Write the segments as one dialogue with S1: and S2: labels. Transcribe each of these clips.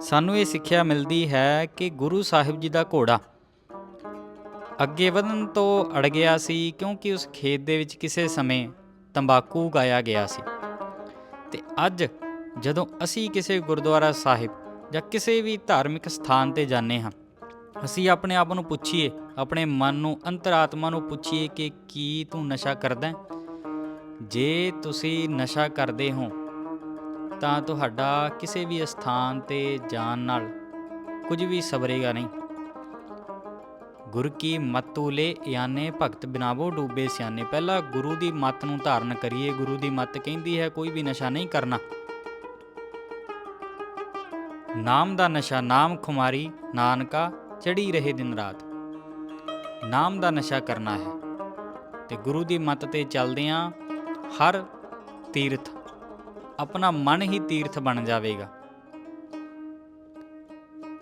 S1: ਸਾਨੂੰ ਇਹ ਸਿੱਖਿਆ ਮਿਲਦੀ ਹੈ ਕਿ ਗੁਰੂ ਸਾਹਿਬ ਜੀ ਦਾ ਘੋੜਾ ਅੱਗੇ ਵਧਣ ਤੋਂ ਅੜ ਗਿਆ ਸੀ ਕਿਉਂਕਿ ਉਸ ਖੇਤ ਦੇ ਵਿੱਚ ਕਿਸੇ ਸਮੇਂ ਤੰਬਾਕੂ ਉਗਾਇਆ ਗਿਆ ਸੀ। ਤੇ ਅੱਜ ਜਦੋਂ ਅਸੀਂ ਕਿਸੇ ਗੁਰਦੁਆਰਾ ਸਾਹਿਬ ਜਾਂ ਕਿਸੇ ਵੀ ਧਾਰਮਿਕ ਸਥਾਨ ਤੇ ਜਾਂਦੇ ਹਾਂ, ਅਸੀਂ ਆਪਣੇ ਆਪ ਨੂੰ ਪੁੱਛੀਏ, ਆਪਣੇ ਮਨ ਨੂੰ, ਅੰਤਰਾਤਮਾ ਨੂੰ ਪੁੱਛੀਏ ਕਿ ਕੀ ਤੂੰ ਨਸ਼ਾ ਕਰਦਾ ਜੇ ਤੁਸੀਂ ਨਸ਼ਾ ਕਰਦੇ ਹੋ ਤਾਂ ਤੁਹਾਡਾ ਕਿਸੇ ਵੀ ਸਥਾਨ ਤੇ ਜਾਣ ਨਾਲ ਕੁਝ ਵੀ ਸਬਰੇਗਾ ਨਹੀਂ। ਗੁਰ ਕੀ ਮਤੂਲੇ ਯਾਨੇ ਭਗਤ ਬਿਨਾਵੋ ਡੂਬੇ ਸਿਆਨੇ। ਪਹਿਲਾਂ ਗੁਰੂ ਦੀ ਮੱਤ ਨੂੰ ਧਾਰਨ ਕਰੀਏ। ਗੁਰੂ ਦੀ ਮੱਤ ਕਹਿੰਦੀ ਹੈ, ਕੋਈ ਵੀ ਨਸ਼ਾ ਨਹੀਂ ਕਰਨਾ। ਨਾਮ ਦਾ ਨਸ਼ਾ, ਨਾਮ ਖੁਮਾਰੀ, ਨਾਨਕਾ, ਚੜੀ ਰਹੇ ਦਿਨ ਰਾਤ। ਨਾਮ ਦਾ ਨਸ਼ਾ ਕਰਨਾ ਹੈ। ਤੇ ਗੁਰੂ ਦੀ ਮੱਤ ਤੇ ਚੱਲਦਿਆਂ ਹਰ ਤੀਰਥ ਆਪਣਾ ਮਨ ਹੀ ਤੀਰਥ ਬਣ ਜਾਵੇਗਾ।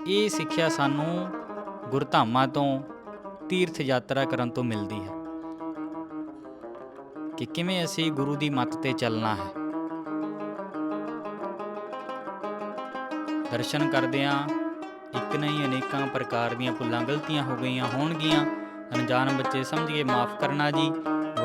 S1: ਇਹ ਸਿੱਖਿਆ ਸਾਨੂੰ ਗੁਰਧਾਮਾਂ ਤੋਂ ਤੀਰਥ ਯਾਤਰਾ ਕਰਨ ਤੋਂ ਮਿਲਦੀ ਹੈ ਕਿ ਕਿਵੇਂ ਅਸੀਂ ਗੁਰੂ ਦੀ ਮੱਤ ਤੇ ਚੱਲਣਾ ਹੈ। ਦਰਸ਼ਨ ਕਰਦਿਆਂ ਇੱਕ ਨਹੀਂ ਅਨੇਕਾਂ ਪ੍ਰਕਾਰ ਦੀਆਂ ਭੁੱਲਾਂ ਗਲਤੀਆਂ ਹੋ ਗਈਆਂ ਹੋਣਗੀਆਂ। ਅਣਜਾਣ ਬੱਚੇ ਸਮਝ ਕੇ ਮਾਫ ਕਰਨਾ ਜੀ।